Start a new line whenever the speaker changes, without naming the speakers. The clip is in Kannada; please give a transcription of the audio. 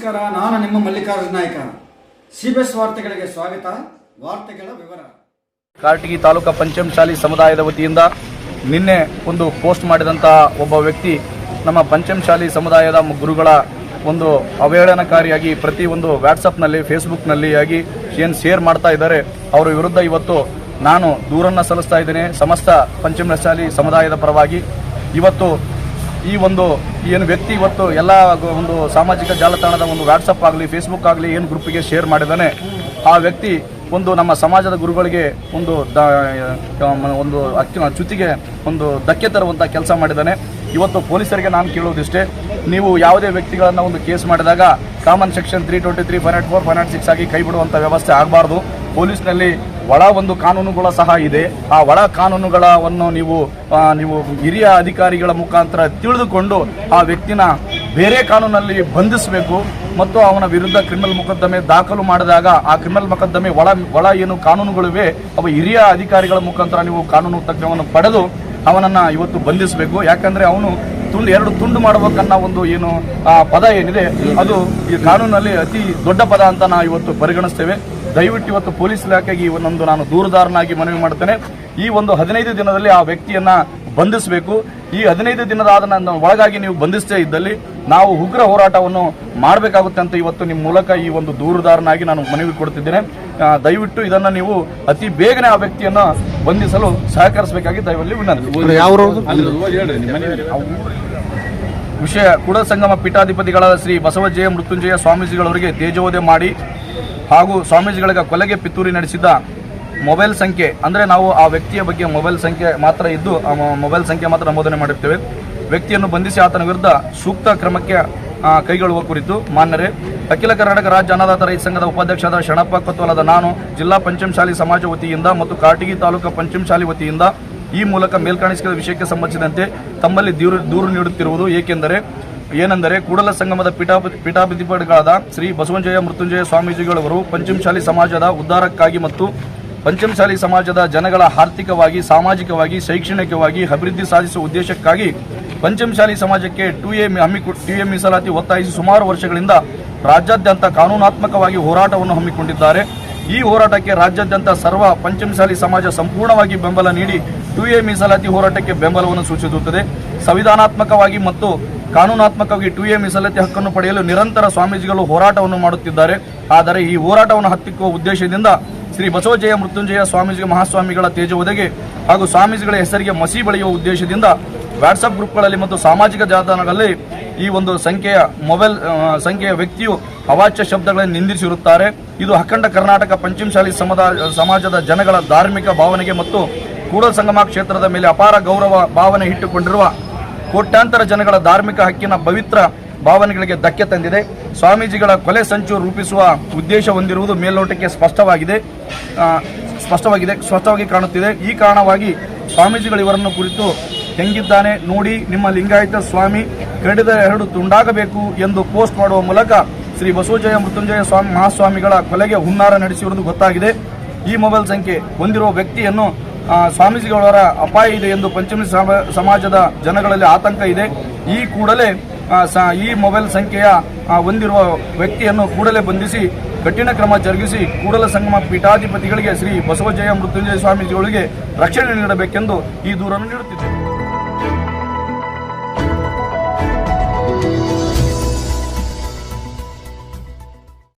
ನಮಸ್ಕಾರ, ನಾನು ನಿಮ್ಮ ಮಲ್ಲಿಕಾರ್ಜುನ ನಾಯಕ. ಸಿಬಿಎಸ್ ವಾರ್ತೆಗಳಿಗೆ ಸ್ವಾಗತ, ವಾರ್ತೆಗಳ ವಿವರ.
ಕಾರಟಗಿ ತಾಲೂಕಾ ಪಂಚಮಶಾಲಿ ಸಮುದಾಯದ ವತಿಯಿಂದ ನಿನ್ನೆ ಒಂದು ಪೋಸ್ಟ್ ಮಾಡಿದಂತಹ ಒಬ್ಬ ವ್ಯಕ್ತಿ ನಮ್ಮ ಪಂಚಮಶಾಲಿ ಸಮುದಾಯದ ಗುರುಗಳ ಒಂದು ಅವಹೇಳನಕಾರಿಯಾಗಿ ಪ್ರತಿ ಒಂದು ವ್ಯಾಟ್ಸಪ್ನಲ್ಲಿ ಫೇಸ್ಬುಕ್ನಲ್ಲಿ ಆಗಿ ಏನು ಶೇರ್ ಮಾಡ್ತಾ ಇದ್ದಾರೆ, ಅವರ ವಿರುದ್ಧ ಇವತ್ತು ನಾನು ದೂರನ್ನು ಸಲ್ಲಿಸ್ತಾ ಇದ್ದೇನೆ. ಸಮಸ್ತ ಪಂಚಮಶಾಲಿ ಸಮುದಾಯದ ಪರವಾಗಿ ಇವತ್ತು ಈ ಒಂದು ಏನು ವ್ಯಕ್ತಿ ಇವತ್ತು ಎಲ್ಲ ಒಂದು ಸಾಮಾಜಿಕ ಜಾಲತಾಣದ ಒಂದು ವಾಟ್ಸಪ್ ಆಗಲಿ ಫೇಸ್ಬುಕ್ ಆಗಲಿ ಏನು ಗ್ರೂಪಿಗೆ ಶೇರ್ ಮಾಡಿದ್ದಾನೆ, ಆ ವ್ಯಕ್ತಿ ಒಂದು ನಮ್ಮ ಸಮಾಜದ ಗುರುಗಳಿಗೆ ಒಂದು ದ ಒಂದು ಚ್ಯುತಿಗೆ ಒಂದು ಧಕ್ಕೆ ತರುವಂಥ ಕೆಲಸ ಮಾಡಿದ್ದಾನೆ. ಇವತ್ತು ಪೊಲೀಸರಿಗೆ ನಾನು ಕೇಳೋದಿಷ್ಟೇ, ನೀವು ಯಾವುದೇ ವ್ಯಕ್ತಿಗಳನ್ನು ಒಂದು ಕೇಸ್ ಮಾಡಿದಾಗ common section three twenty three five naught four five naught six ಆಗಿ ಕೈ ಬಿಡುವಂಥ ವ್ಯವಸ್ಥೆ ಆಗಬಾರ್ದು. ಪೊಲೀಸ್ನಲ್ಲಿ ಒಳ ಒಂದು ಕಾನೂನುಗಳು ಸಹ ಇದೆ. ಆ ಒಳ ಕಾನೂನುಗಳನ್ನು ನೀವು ನೀವು ಹಿರಿಯ ಅಧಿಕಾರಿಗಳ ಮುಖಾಂತರ ತಿಳಿದುಕೊಂಡು ಆ ವ್ಯಕ್ತಿನ ಬೇರೆ ಕಾನೂನಲ್ಲಿ ಬಂಧಿಸಬೇಕು ಮತ್ತು ಅವನ ವಿರುದ್ಧ ಕ್ರಿಮಿನಲ್ ಮೊಕದ್ದಮೆ ದಾಖಲು ಮಾಡಿದಾಗ ಆ ಕ್ರಿಮಿನಲ್ ಮೊಕದ್ದಮೆ ಒಳ ಒಳ ಏನು ಕಾನೂನುಗಳಿವೆ, ಅವ ಹಿರಿಯ ಅಧಿಕಾರಿಗಳ ಮುಖಾಂತರ ನೀವು ಕಾನೂನು ತಜ್ಞವನ್ನು ಪಡೆದು ಅವನನ್ನು ಇವತ್ತು ಬಂಧಿಸಬೇಕು. ಯಾಕಂದರೆ ಅವನು ತುಂಡು ಎರಡು ತುಂಡು ಮಾಡಬೇಕನ್ನೋ ಒಂದು ಏನು ಆ ಪದ ಏನಿದೆ ಅದು ಈ ಕಾನೂನಲ್ಲಿ ಅತಿ ದೊಡ್ಡ ಪದ ಅಂತ ನಾವು ಇವತ್ತು ಪರಿಗಣಿಸ್ತೇವೆ. ದಯವಿಟ್ಟು ಇವತ್ತು ಪೊಲೀಸ್ ಇಲಾಖೆಗೆ ಇವನೊಂದು ನಾನು ದೂರದಾರನಾಗಿ ಮನವಿ ಮಾಡ್ತೇನೆ. ಈ ಒಂದು ಹದಿನೈದು ದಿನದಲ್ಲಿ ಆ ವ್ಯಕ್ತಿಯನ್ನ ಬಂಧಿಸಬೇಕು. ಈ ಹದಿನೈದು ದಿನದ ನನ್ನ ಒಳಗಾಗಿ ನೀವು ಬಂಧಿಸದೇ ಇದ್ದಲ್ಲಿ ನಾವು ಉಗ್ರ ಹೋರಾಟವನ್ನು ಮಾಡಬೇಕಾಗುತ್ತೆ ಅಂತ ಇವತ್ತು ನಿಮ್ಮ ಮೂಲಕ ಈ ಒಂದು ದೂರುದಾರನಾಗಿ ನಾನು ಮನವಿ ಕೊಡ್ತಿದ್ದೇನೆ. ದಯವಿಟ್ಟು ಇದನ್ನ ನೀವು ಅತಿ ಬೇಗನೆ ಆ ವ್ಯಕ್ತಿಯನ್ನ ಬಂಧಿಸಲು ಸಹಕರಿಸಬೇಕಾಗಿ ದಯವಲ್ಲಿ ವಿನಂತಿ. ವಿಷಯ ಕೂಡ ಸಂಗಮ ಪೀಠಾಧಿಪತಿಗಳಾದ ಶ್ರೀ ಬಸವಜಯ ಮೃತ್ಯುಂಜಯ ಸ್ವಾಮೀಜಿಗಳವರಿಗೆ ತೇಜೋದಯ ಮಾಡಿ ಹಾಗೂ ಸ್ವಾಮೀಜಿಗಳಿಗೆ ಕೊಲೆಗೆ ಪಿತೂರಿ ನಡೆಸಿದ ಮೊಬೈಲ್ ಸಂಖ್ಯೆ, ಅಂದರೆ ನಾವು ಆ ವ್ಯಕ್ತಿಯ ಬಗ್ಗೆ ಮೊಬೈಲ್ ಸಂಖ್ಯೆ ಮಾತ್ರ ಇದ್ದು, ಆ ಮೊಬೈಲ್ ಸಂಖ್ಯೆ ಮಾತ್ರ ನಮೂದನೆ ಮಾಡಿರ್ತೇವೆ ವ್ಯಕ್ತಿಯನ್ನು ಬಂಧಿಸಿ ಆತನ ವಿರುದ್ಧ ಸೂಕ್ತ ಕ್ರಮಕ್ಕೆ ಕೈಗೊಳ್ಳುವ ಕುರಿತು ಮಾನ್ಯರೇ, ಅಖಿಲ ಕರ್ನಾಟಕ ರಾಜ್ಯ ಅನ್ನದಾತ ರೈತ ಸಂಘದ ಉಪಾಧ್ಯಕ್ಷರಾದ ಶರಣಪ್ಪ ಕೊತ್ವಾಲದ ನಾನು, ಜಿಲ್ಲಾ ಪಂಚಮಶಾಲಿ ಸಮಾಜ ವತಿಯಿಂದ ಮತ್ತು ಕಾಟಗಿ ತಾಲೂಕು ಪಂಚಮಶಾಲಿ ವತಿಯಿಂದ ಈ ಮೂಲಕ ಮೇಲ್ಕಾಣಿಸಿದ ವಿಷಯಕ್ಕೆ ಸಂಬಂಧಿಸಿದಂತೆ ತಮ್ಮಲ್ಲಿ ದೂರು ದೂರು ನೀಡುತ್ತಿರುವುದು ಏಕೆಂದರೆ ಏನೆಂದರೆ ಕೂಡಲ ಸಂಗಮದ ಪೀಠಾಪತಿ ಪೀಠಾಧಿಪತಿಗಳಾದ ಶ್ರೀ ಬಸವಂಜಯ ಮೃತ್ಯುಂಜಯ ಸ್ವಾಮೀಜಿಗಳವರು ಪಂಚಮಶಾಲಿ ಸಮಾಜದ ಉದ್ಧಾರಕ್ಕಾಗಿ ಮತ್ತು ಪಂಚಮಶಾಲಿ ಸಮಾಜದ ಜನಗಳ ಆರ್ಥಿಕವಾಗಿ, ಸಾಮಾಜಿಕವಾಗಿ, ಶೈಕ್ಷಣಿಕವಾಗಿ ಅಭಿವೃದ್ಧಿ ಸಾಧಿಸುವ ಉದ್ದೇಶಕ್ಕಾಗಿ ಪಂಚಮಶಾಲಿ ಸಮಾಜಕ್ಕೆ ಟು ಎ ಹಮ್ಮಿಕೊ ಟು ಎ ಮೀಸಲಾತಿ ಒತ್ತಾಯಿಸಿ ಸುಮಾರು ವರ್ಷಗಳಿಂದ ರಾಜ್ಯಾದ್ಯಂತ ಕಾನೂನಾತ್ಮಕವಾಗಿ ಹೋರಾಟವನ್ನು ಹಮ್ಮಿಕೊಂಡಿದ್ದಾರೆ. ಈ ಹೋರಾಟಕ್ಕೆ ರಾಜ್ಯಾದ್ಯಂತ ಸರ್ವ ಪಂಚಮಶಾಲಿ ಸಮಾಜ ಸಂಪೂರ್ಣವಾಗಿ ಬೆಂಬಲ ನೀಡಿ ಟು ಎ ಮೀಸಲಾತಿ ಹೋರಾಟಕ್ಕೆ ಬೆಂಬಲವನ್ನು ಸೂಚಿಸುತ್ತದೆ. ಸಂವಿಧಾನಾತ್ಮಕವಾಗಿ ಮತ್ತು ಕಾನೂನಾತ್ಮಕವಾಗಿ ಟು ಎ ಮೀಸಲಾತಿ ಹಕ್ಕನ್ನು ಪಡೆಯಲು ನಿರಂತರ ಸ್ವಾಮೀಜಿಗಳು ಹೋರಾಟವನ್ನು ಮಾಡುತ್ತಿದ್ದಾರೆ. ಆದರೆ ಈ ಹೋರಾಟವನ್ನು ಹತ್ತಿಕ್ಕುವ ಉದ್ದೇಶದಿಂದ ಶ್ರೀ ಬಸವಜಯ ಮೃತ್ಯುಂಜಯ ಸ್ವಾಮೀಜಿ ಮಹಾಸ್ವಾಮಿಗಳ ತೇಜೋವಧೆಗೆ ಹಾಗೂ ಸ್ವಾಮೀಜಿಗಳ ಹೆಸರಿಗೆ ಮಸಿ ಬಳಿಯುವ ಉದ್ದೇಶದಿಂದ ವಾಟ್ಸಪ್ ಗ್ರೂಪ್ಗಳಲ್ಲಿ ಮತ್ತು ಸಾಮಾಜಿಕ ಜಾಲತಾಣಗಳಲ್ಲಿ ಈ ಒಂದು ಸಂಖ್ಯೆಯ ಮೊಬೈಲ್ ಸಂಖ್ಯೆಯ ವ್ಯಕ್ತಿಯು ಅವಾಚ್ಯ ಶಬ್ದಗಳನ್ನು ನಿಂದಿಸಿರುತ್ತಾರೆ. ಇದು ಅಖಂಡ ಕರ್ನಾಟಕ ಪಂಚಮಶಾಲಿ ಸಮದ, ಸಮಾಜದ ಜನಗಳ ಧಾರ್ಮಿಕ ಭಾವನೆಗೆ ಮತ್ತು ಕೂಡಲ ಸಂಗಮ ಕ್ಷೇತ್ರದ ಮೇಲೆ ಅಪಾರ ಗೌರವ ಭಾವನೆ ಇಟ್ಟುಕೊಂಡಿರುವ ಕೋಟ್ಯಾಂತರ ಜನಗಳ ಧಾರ್ಮಿಕ ಹಕ್ಕಿನ ಪವಿತ್ರ ಭಾವನೆಗಳಿಗೆ ಧಕ್ಕೆ ತಂದಿದೆ. ಸ್ವಾಮೀಜಿಗಳ ಕೊಲೆ ಸಂಚು ರೂಪಿಸುವ ಉದ್ದೇಶ ಹೊಂದಿರುವುದು ಮೇಲ್ನೋಟಕ್ಕೆ ಸ್ಪಷ್ಟವಾಗಿದೆ. ಸ್ಪಷ್ಟವಾಗಿದೆ, ಸ್ಪಷ್ಟವಾಗಿ ಕಾಣುತ್ತಿದೆ. ಈ ಕಾರಣವಾಗಿ ಸ್ವಾಮೀಜಿಗಳು ಇವರನ್ನು ಕುರಿತು ಹೆಂಗಿದ್ದಾನೆ ನೋಡಿ ನಿಮ್ಮ ಲಿಂಗಾಯತ ಸ್ವಾಮಿ ಕಡಿದ ಎರಡು ತುಂಡಾಗಬೇಕು ಎಂದು ಪೋಸ್ಟ್ ಮಾಡುವ ಮೂಲಕ ಶ್ರೀ ಬಸವಜಯ ಮೃತ್ಯುಂಜಯ ಸ್ವಾಮಿ ಮಹಾಸ್ವಾಮಿಗಳ ಕೊಲೆಗೆ ಹುನ್ನಾರ ನಡೆಸಿರುವುದು ಗೊತ್ತಾಗಿದೆ. ಈ ಮೊಬೈಲ್ ಸಂಖ್ಯೆ ಹೊಂದಿರುವ ವ್ಯಕ್ತಿಯನ್ನು ಸ್ವಾಮೀಜಿಗಳವರ ಅಪಾಯ ಇದೆ ಎಂದು ಪಂಚಮಿ ಸಮ- ಸಮಾಜದ ಜನಗಳಲ್ಲಿ ಆತಂಕ ಇದೆ. ಈ ಕೂಡಲೇ ಈ ಮೊಬೈಲ್ ಸಂಖ್ಯೆಯ ಹೊಂದಿರುವ ವ್ಯಕ್ತಿಯನ್ನು ಕೂಡಲೇ ಬಂಧಿಸಿ, ಕಠಿಣ ಕ್ರಮ ಜರುಗಿಸಿ, ಕೂಡಲ ಸಂಗಮ ಪೀಠಾಧಿಪತಿಗಳಿಗೆ ಶ್ರೀ ಬಸವಜಯ ಮೃತ್ಯುಂಜಯ ಸ್ವಾಮೀಜಿಗಳಿಗೆ ರಕ್ಷಣೆ ನೀಡಬೇಕೆಂದು ಈ ದೂರನ್ನು ನೀಡುತ್ತಿದ್ದೇವೆ.